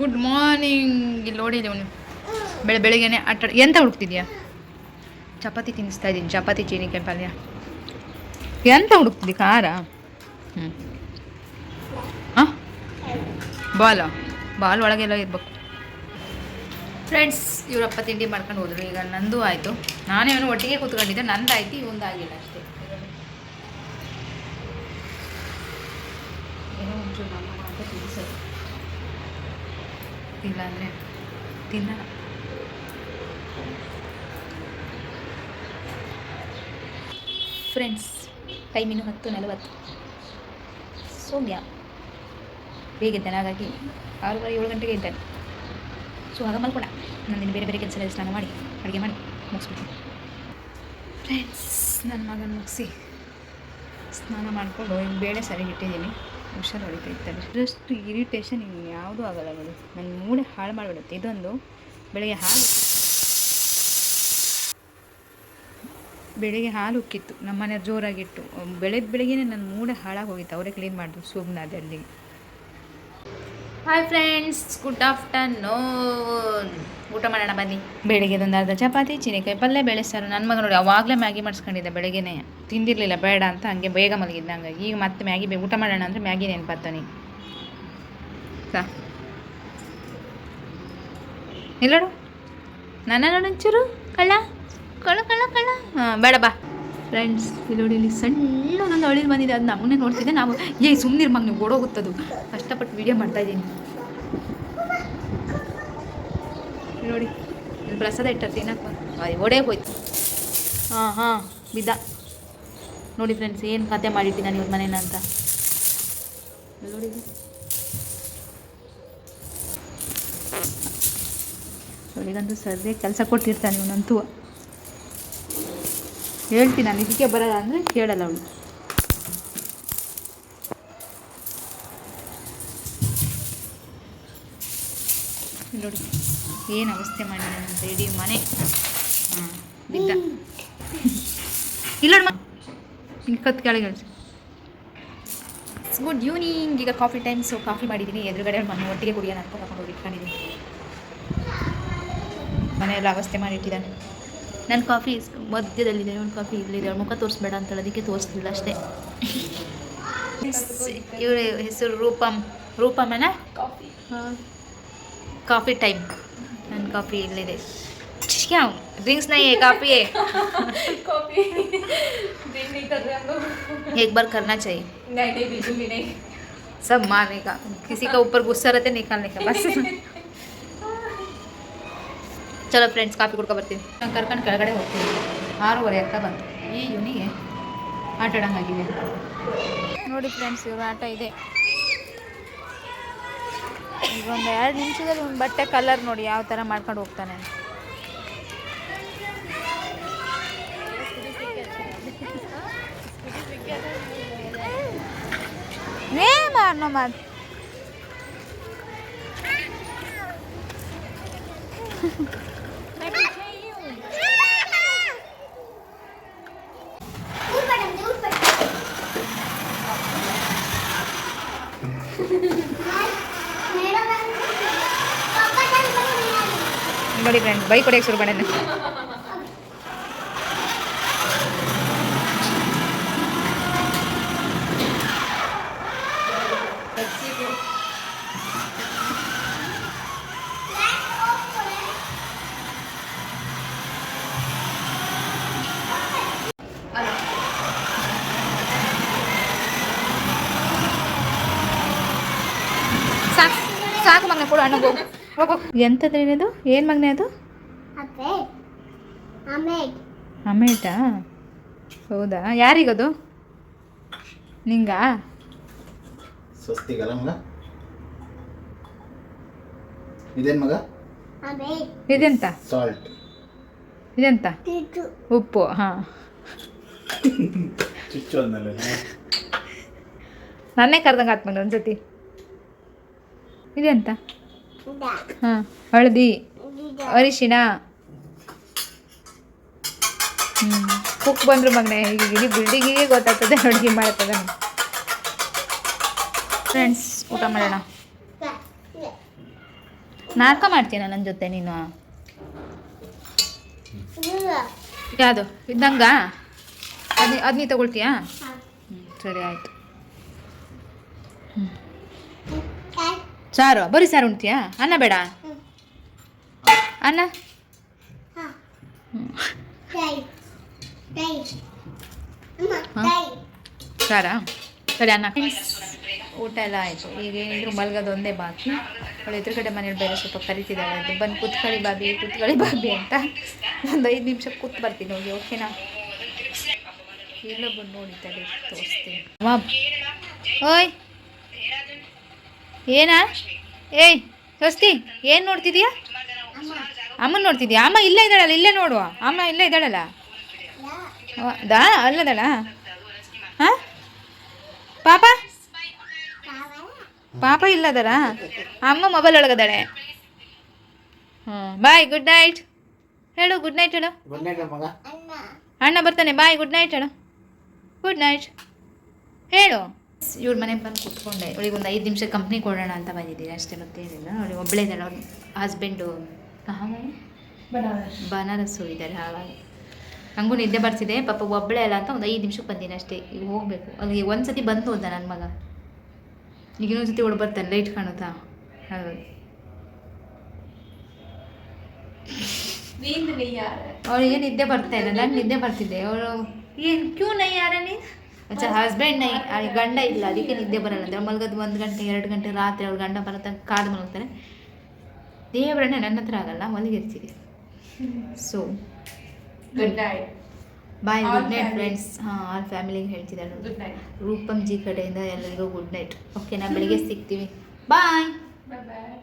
Good morning ಇಲ್ಲಿ ನೋಡಿ ಅವನು ಬೆಳೆ ಬೆಳಿಗ್ಗೆನೆ ಆಟ ಎಂತ ಹುಡುಕ್ತಿದ್ಯಾ? ಚಪಾತಿ ತಿನ್ನಿಸ್ತಾ ಇದ್ದೀನಿ. ಚಪಾತಿ ಚೀನಿಕಾಯಿ ಪಲ್ಯ ಎಂತ ಹುಡುಕ್ತಿದ್ದಿ? ಖಾರ? ಹ್ಞೂ ಹಾಂ ಬಾಲ? ಬಾಲ್ ಒಳಗೆಲ್ಲ ಇರ್ಬೇಕು. ಫ್ರೆಂಡ್ಸ್ ಇವರಪ್ಪ ತಿಂಡಿ ಮಾಡ್ಕೊಂಡು ಹೋದ್ರು. ಈಗ ನಂದು ಆಯಿತು. ನಾನೇ ಅವನು ಒಟ್ಟಿಗೆ ಕೂತ್ಕೊಂಡಿದ್ದೆ. ನಂದಾಯ್ತು ಇವೊಂದು ಆಗಿಲ್ಲ ಅಷ್ಟೇ. ಏನೋ ಒಂಚೂರು ನಮ್ಮ ಇಲ್ಲ ಅಂದರೆ ತಿನ್ನ. ಫ್ರೆಂಡ್ಸ್ ಟೈಮಿನ ಹತ್ತು ನಲವತ್ತು. ಸೌಮ್ಯ, ಬೇಗ ಇದ್ದಾನೆ ಹಾಗಾಗಿ ಆರೂವರೆ ಏಳು ಗಂಟೆಗೆ ಇದ್ದಾನೆ ಸೊ ಆಗ ಮಲ್ಕೊಡ ನಾನು ಬೇರೆ ಬೇರೆ ಕೆಲಸ ಸ್ನಾನ ಮಾಡಿ, ಅಡುಗೆ ಮಾಡಿ, ಮುಗಿಸ್ಬಿಡ್ತೀನಿ. ಫ್ರೆಂಡ್ಸ್ ನನ್ನ ಮಗನ ಮುಗಿಸಿ ಸ್ನಾನ ಮಾಡಿಕೊಂಡು ಬೇಳೆ ಸರಿ ಇಟ್ಟಿದ್ದೀನಿ. ಹುಷಾರು ಹೊಡಿತಾ ಇರ್ತಾರೆ ಅಷ್ಟು ಇರಿಟೇಷನ್ ಇನ್ಯಾವುದೂ ಆಗಲ್ಲ ಬಿಡು. ನನ್ನ ಮೂಡೆ ಹಾಳು ಮಾಡಿಬಿಡುತ್ತೆ. ಇದೊಂದು ಬೆಳಗ್ಗೆ ಹಾಲು ಬೆಳಗ್ಗೆ ಹಾಲು ಉಕ್ಕಿತ್ತು. ನಮ್ಮ ಮನೆಯವ್ರು ಜೋರಾಗಿಟ್ಟು. ಬೆಳಗ್ಗೆ ಬೆಳಗ್ಗೆನೆ ನನ್ನ ಮೂಡೆ ಹಾಳಾಗಿ ಹೋಗಿತ್ತು. ಅವರೇ ಕ್ಲೀನ್ ಮಾಡಿದ್ರು ಸುಮ್ಮನಾದಲ್ಲಿ ಹಾಯ್ ಫ್ರೆಂಡ್ಸ್ ಗುಡ್ ಆಫ್ಟರ್ನೂನ್ ಊಟ ಮಾಡೋಣ, ಬನ್ನಿ. ಬೆಳಿಗ್ಗೆ ಒಂದು ಅರ್ಧ ಚಪಾತಿ, ಚೀನಿಕಾಯಿ ಪಲ್ಯ ಬೇಳೆ ಸಾರು ನನ್ನ ಮಗ ನೋಡಿ, ಅವಾಗಲೇ ಮ್ಯಾಗಿ ಮಾಡಿಸ್ಕೊಂಡಿದ್ದೆ ಬೆಳಗ್ಗೆನೇ. ತಿಂದಿರಲಿಲ್ಲ, ಬೇಡ ಅಂತ ಹಂಗೆ ಬೇಗ ಮಲಗಿದ್ದೆ ಹಂಗಾಗಿ. ಈಗ ಮತ್ತೆ ಮ್ಯಾಗಿ ಬೇ ಊಟ ಮಾಡೋಣ ಅಂದರೆ ಮ್ಯಾಗಿ ನೆನಪಾತಾನೆ ಸಾ. ನನ್ನ ನೋಡೊಂಚೂರು ಕಳ್ಳ? ಕಳ್ಳ ಕಳ್ಳ ಕಳ್ಳ. ಹಾಂ, ಬೇಡ, ಬಾ. ಫ್ರೆಂಡ್ಸ್ ಇಲ್ಲಿ ನೋಡಿ ಇಲ್ಲಿ ಸಣ್ಣದೊಂದು ಅಳಿಲು ಬಂದಿದೆ. ಅದು ನಮ್ಮನ್ನೇ ನೋಡ್ತಿದ್ದೆ ನಾವು, ಏ ಸುಮ್ಮನಿರ್ ಮಗ, ನೀವು ಓಡೋಗುತ್ತದು. ಕಷ್ಟಪಟ್ಟು ವೀಡಿಯೋ ಮಾಡ್ತಾ ಇದ್ದೀನಿ. ನೋಡಿ ಇಲ್ಲಿ ಪ್ರಸಾದ ಇಟ್ಟಾರ ತಿನ್ನಕ್ಕೆ ಒಡೆ ಹೋಯ್ತು. ಹಾಂ ಹಾಂ, ಬಿದ್ದ. ನೋಡಿ ಫ್ರೆಂಡ್ಸ್ ಏನು ಕತೆ ಮಾಡಿಟ್ಟಿದ್ದಾನೆ ನಾನು ಇವ್ರ ಮನೇನ ಅಂತ. ನೋಡಿ ಅವರಿಗಂತೂ ಸರ್ದೇ ಕೆಲಸ ಕೊಟ್ಟಿರ್ತಾನೆ ಇವನಂತೂ. ಹೇಳ್ತೀನಿ ನಾನು, ಇದಕ್ಕೆ ಬರಲ್ಲ ಅಂದರೆ ಕೇಳಲ್ಲ ಅವಳು. ನೋಡಿ, ಏನು ಅವಸ್ಥೆ ಮಾಡಿದೆ ಅಂತ ಇಡೀ ಮನೆ. ಹಾಂ ಇಲ್ಲ ಹಿಂಗೆ ಕತ್ ಕೆಳಗೆ ಗುಡ್ ಈವ್ನಿಂಗ್ ಈಗ ಕಾಫಿ ಟೈಮ್ ಸೊ ಕಾಫಿ ಮಾಡಿದ್ದೀನಿ. ಎದುರುಗಡೆ ಮನೆ, ಒಟ್ಟಿಗೆ ಕುಡಿಯೋಣ ಅಂತ ಕರ್ಕೊಂಡು ಹೋಗಿ ಇಟ್ಕೊಂಡಿದ್ದೀನಿ. ಮನೆಯೆಲ್ಲ ಅವಸ್ಥೆ ಮಾಡಿಟ್ಟಿದ್ದಾನೆ. ನನ್ನ ಕಾಫಿ ಇಸ್- ಮಧ್ಯದಲ್ಲಿದೆ ಒಂದು ಕಾಫಿ ಇಲ್ಲಿದೆ ಅವ್ಳ ಮುಖ ತೋರಿಸ್ಬೇಡ ಅಂತ ಹೇಳೋದಕ್ಕೆ ತೋರಿಸ್ತಿಲ್ಲ ಅಷ್ಟೇ ಇವಳ ಹೆಸರು ರೂಪಮ್ ರೂಪಮನ ಕಾಫಿ ಟೈಮ್ ನನ್ನ ಕಾಫಿ ಇಲ್ಲಿದೆ क्या ड्रिंक्स नहीं है काफ़ी है कॉफी दिन नहीं कर रहे हम लोग एक बार करना चाहिए नहीं नहीं बिल्कुल भी नहीं सब मारने का किसी का ऊपर गुस्सा रहते निकालने का बस ಚಲೋ ಫ್ರೆಂಡ್ಸ್ ಕಾಫಿ ಕುಡ್ಕೊ ಬರ್ತೀನಿ. ನಾನು ಕರ್ಕೊಂಡು ಕೆಳಗಡೆ ಹೋಗ್ತೀನಿ. ಆರೂವರೆ ಅಂತ ಬಂತು. ಈ ಇವನಿಗೆ ಆಟ ಆಡೋಂಗಾಗಿದೆ. ನೋಡಿ ಫ್ರೆಂಡ್ಸ್ ಇವ್ರ ಆಟ ಇದೆ. ಈಗ ಒಂದು ಎರಡು ನಿಮಿಷದಲ್ಲಿ ಒಂದು ಬಟ್ಟೆ ಕಲರ್ ನೋಡಿ ಯಾವ ಥರ ಮಾಡ್ಕೊಂಡು ಹೋಗ್ತಾನೆ. ಏ ನೋಡಿ ಫ್ರೆಂಡ್ ಬೈಕ್ ಹೊಡೆಯಕ್ಕೆ ಶುರು ಮಾಡ್ಯಾನೆ ಸಾಕು ಸಾಕು ಮಗ್ನೆ ಕೊಡು ಅಣ್ಣ ಹೋಗು ಹೋಗು. ಎಂಥದ್ರಿ ಇದು ಏನು ಮಗನೇ ಅದು? ಅಮೇಟಾ ಹೌದಾ? ಯಾರಿಗದು? ನಿಂಗಾ? ಸ್ವಸ್ತಿಗಲ್ಲ ಮಗ? ಇದೇನು ಮಗ? ಇದೆಂತ? ಸಾಲ್ಟ್. ಇದೆಂತ? ಉಪ್ಪು ಹಾಂ. ನನ್ನೇ ಕರ್ದಂಗೆ ಆತ್ ಮಗ ಒಂದ್ಸತಿ ಇದೆಂತ ಹಾಂ ಹಳದಿ. ಅರಿಶಿಣ. ಹ್ಞೂ ಕುಕ್ ಬಂದ್ರು ಮಗನೇ ಈಗ ಇಡೀ ಬಿಲ್ಡಿಂಗಿಗೆ ಗೊತ್ತಾಗ್ತದೆ ಅಡುಗೆ ಮಾಡ್ತದೆ ಫ್ರೆಂಡ್ಸ್ ಊಟ ಮಾಡೋಣ. ನಾಟಕ ಮಾಡ್ತೀನ ನನ್ನ ಜೊತೆ ನೀನು? ಯಾವುದು? ಇದ್ದಂಗ? ಅದು ಅದು ನೀ ತಗೊಳ್ತೀಯಾ ಹ್ಞೂ ಸರಿ ಆಯಿತು. ಸಾರು, ಬರೀ ಸಾರು ಉಣ್ತೀಯಾ? ಅನ್ನ ಬೇಡ? ಅನ್ನ? ಸಾರಾ? ಸರಿ, ಅನ್ನ. ಊಟ ಎಲ್ಲ ಆಯಿತು. ಈಗ ಏನಿದ್ರು ಮಲ್ಗೋದು ಒಂದೇ ಬಾಕಿ. ಅವಳು ಎದುರುಗಡೆ ಮನೇಲಿ ಬೇರೆ ಸ್ವಲ್ಪ ಕರಿತಿದ್ದಾಳೆ. ಅದು ಬಂದು ಕೂತ್ಕೊಳ್ಳಿ ಬಾಬಿ ಕೂತ್ಕೊಳ್ಳಿ ಬಾಬಿ ಅಂತ. ಒಂದು ಐದು ನಿಮಿಷ ಕೂತ್ ಬರ್ತೀನಿ ಹೋಗಿ ಓಕೆನಾ ಇಲ್ಲೊಬ್ಬರು ನೋಡಿದ್ದಾರೆ ತೋರಿಸ್ತೀನಿ. ಓಯ್! ಏನಾ? ಏಯ್ ಸ್ವಸ್ತಿ ಏನು ನೋಡ್ತಿದ್ಯಾ? ಅಮ್ಮನ ನೋಡ್ತಿದ್ಯಾ? ಅಮ್ಮ ಇಲ್ಲೇ ಇದ್ದಾಳಲ್ಲ ಇಲ್ಲೇ ನೋಡುವ. ಅಮ್ಮ ಇಲ್ಲೇ ಇದ್ದಾಳಲ್ಲ? ದಾ ಅಲ್ಲದಳ? ಹಾಂ? ಪಾಪ? ಪಾಪ ಇಲ್ಲದಳ ಅಮ್ಮ ಮೊಬೈಲ್ ಒಳಗದಾಳೆ. ಹ್ಞೂ ಬಾಯ್ ಗುಡ್ ನೈಟ್. ಹೇಳು ಗುಡ್ ನೈಟ್ ಹೇಳು. ಅಣ್ಣ ಬರ್ತಾನೆ ಬಾಯ್ ಗುಡ್ ನೈಟ್ ಹೇಳು. Good night. ಹೇಳು. ಇವ್ರ ಮನೆಗೆ ಬಂದು ಕುತ್ಕೊಂಡೆ. ಅವಳಿಗೆ ಒಂದು ಐದು ನಿಮಿಷ ಕಂಪ್ನಿ ಕೊಡೋಣ ಅಂತ ಬಂದಿದ್ದೀನಿ ಅಷ್ಟೇ ಮತ್ತೇನಿಲ್ಲ ಅವಳಿಗೆ ಒಬ್ಬಳೇ ಇದ್ದಾಳೆ ಅವ್ರ ಹಸ್ಬೆಂಡು ಬನಾರಸ್ಸು ಇದ್ದಾರೆ ಹಾಗಾಗಿ. ನನಗೂ ನಿದ್ದೆ ಬರ್ತಿದೆ. ಪಾಪ ಒಬ್ಬಳೆ ಅಲ್ಲ ಅಂತ ಒಂದು ಐದು ನಿಮಿಷಕ್ಕೆ ಬಂದೀನಿ ಅಷ್ಟೇ. ಈಗ ಹೋಗಬೇಕು. ಅಲ್ಲಿ ಒಂದು ಸತಿ ಬಂದು ಹೋದ ನನ್ನ ಮಗ. ಈಗ ಇನ್ನೊಂದು ಸತಿ ಹೊಡ್ ಬರ್ತಾನೆ. ಲೈಟ್ ಕಾಣುತ್ತಾ? ಯಾರ ಅವಳಿಗೆ ನಿದ್ದೆ ಬರ್ತಾ ಇಲ್ಲ. ನಾನು ನಿದ್ದೆ ಬರ್ತಿದ್ದೆ ಅವಳು ಏನು ಕ್ಯೂ ನೈ ಯಾರನಿ ಅಚ್ಚಾ ಹಸ್ಬೆಂಡ್ ನೈ ಗಂಡ ಇಲ್ಲ ಅದಕ್ಕೆ ನಿದ್ದೆ ಬರಲ್ಲ. ಅಂತ ಮಲಗೋದು ಒಂದು ಗಂಟೆ ಎರಡು ಗಂಟೆ ರಾತ್ರಿ ಅವ್ಳು ಗಂಡ ಬರತ್ತ ಕಾದು ಮಲಗ್ತಾರೆ ದೇವರಣ್ಣ ನನ್ನ ಹತ್ರ ಆಗಲ್ಲ ಮಲಗಿರ್ತೀವಿ. So good night bye good night friends ಹಾಂ ಆಲ್ ಫ್ಯಾಮಿಲಿಗೆ ಹೇಳ್ತಿದ್ದಾರೆ ಗುಡ್ ನೈಟ್ ರೂಪಂ ಜಿ ಕಡೆಯಿಂದ ಎಲ್ಲರಿಗೂ ಗುಡ್ ನೈಟ್ ಓಕೆ ನಾ ಬೆಳಿಗ್ಗೆ ಸಿಗ್ತೀವಿ ಬಾಯ್ ಬಾಯ್